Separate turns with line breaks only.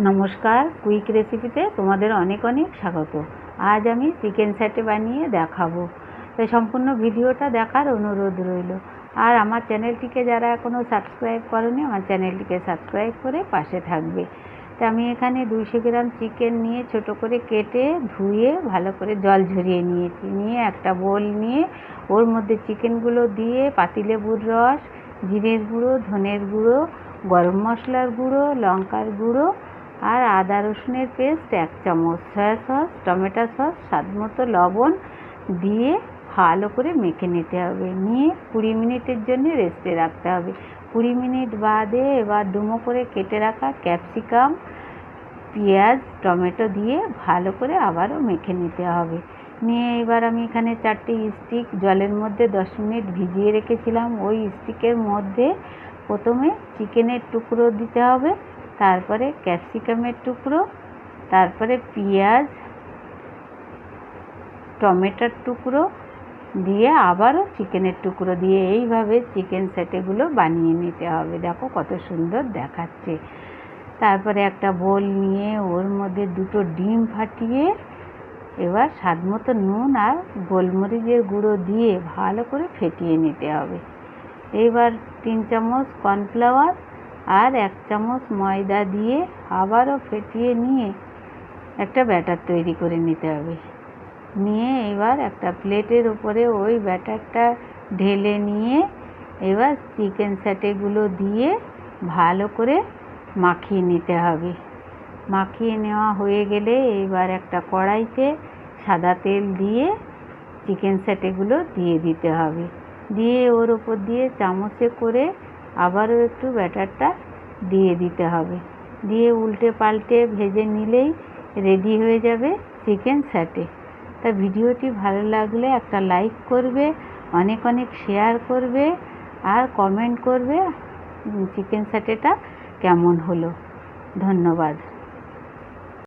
নমস্কার কুইক রেসিপিতে তোমাদের অনেক অনেক স্বাগত। আজ আমি চিকেন স্যাটে বানিয়ে দেখাবো। তাই সম্পূর্ণ ভিডিওটা দেখার অনুরোধ রইল। আর আমার চ্যানেলটিকে যারা এখনও সাবস্ক্রাইব করেনি, আমার চ্যানেলটিকে সাবস্ক্রাইব করে পাশে থাকবে। তা আমি এখানে দুইশো গ্রাম চিকেন নিয়ে ছোট করে কেটে, ধুয়ে, ভালো করে জল ঝরিয়ে নিয়েছি। নিয়ে একটা বোল নিয়ে ওর মধ্যে চিকেনগুলো দিয়ে পাতিলেবুর রস, জিরের গুঁড়ো, ধনের গুঁড়ো, গরম মশলার গুঁড়ো, লঙ্কার গুঁড়ো আর আদা রসুনের পেস্ট, এক চামচ সয়া সস টমেটো সস স্বাদ মতো লবণ দিয়ে ভালো করে মেখে নিতে হবে। নিয়ে কুড়ি মিনিটের জন্য রেস্টে রাখতে হবে। কুড়ি মিনিট বাদে এবার ডুমো করে কেটে রাখা ক্যাপসিকাম পেঁয়াজ, টমেটো দিয়ে ভালো করে আবারও মেখে নিতে হবে। নিয়ে এবার আমি এখানে চারটে স্টিক জলের মধ্যে দশ মিনিট ভিজিয়ে রেখেছিলাম। ওই স্টিকের মধ্যে প্রথমে চিকেনের টুকরো দিতে হবে। তারপরে ক্যাপসিকামের টুকরো, তারপরে পেঁয়াজ, টমেটোর টুকরো দিয়ে আবারও চিকেনের টুকরো দিয়ে এইভাবে চিকেন সেটেগুলো বানিয়ে নিতে হবে। দেখো কত সুন্দর দেখাচ্ছে। তারপরে একটা বোল নিয়ে ওর মধ্যে দুটো ডিম ফাটিয়ে এবার স্বাদ মতো নুন আর গোলমরিচের গুঁড়ো দিয়ে ভালো করে ফেটিয়ে নিতে হবে। এইবার তিন চামচ কর্নফ্লাওয়ার আর এক চামচ ময়দা দিয়ে আবারও ফেটিয়ে নিয়ে একটা ব্যাটার তৈরি করে নিতে হবে। নিয়ে এবার একটা প্লেটের উপরে ওই ব্যাটারটা ঢেলে নিয়ে এবার চিকেন স্যাটেগুলো দিয়ে ভালো করে মাখিয়ে নিতে হবে। মাখিয়ে নেওয়া হয়ে গেলে এবার একটা কড়াইতে সাদা তেল দিয়ে চিকেন স্যাটেগুলো দিয়ে দিতে হবে। দিয়ে ওর ওপর দিয়ে চামচে করে আবারও একটু ব্যাটারটা দিয়ে দিতে হবে। দিয়ে উল্টে পাল্টে ভেজে নিলেই রেডি হয়ে যাবে চিকেন স্যাটে তা ভিডিওটি ভালো লাগলে একটা লাইক করবে, অনেক অনেক শেয়ার করবে আর কমেন্ট করবে চিকেন স্যাটেটা কেমন হলো। ধন্যবাদ।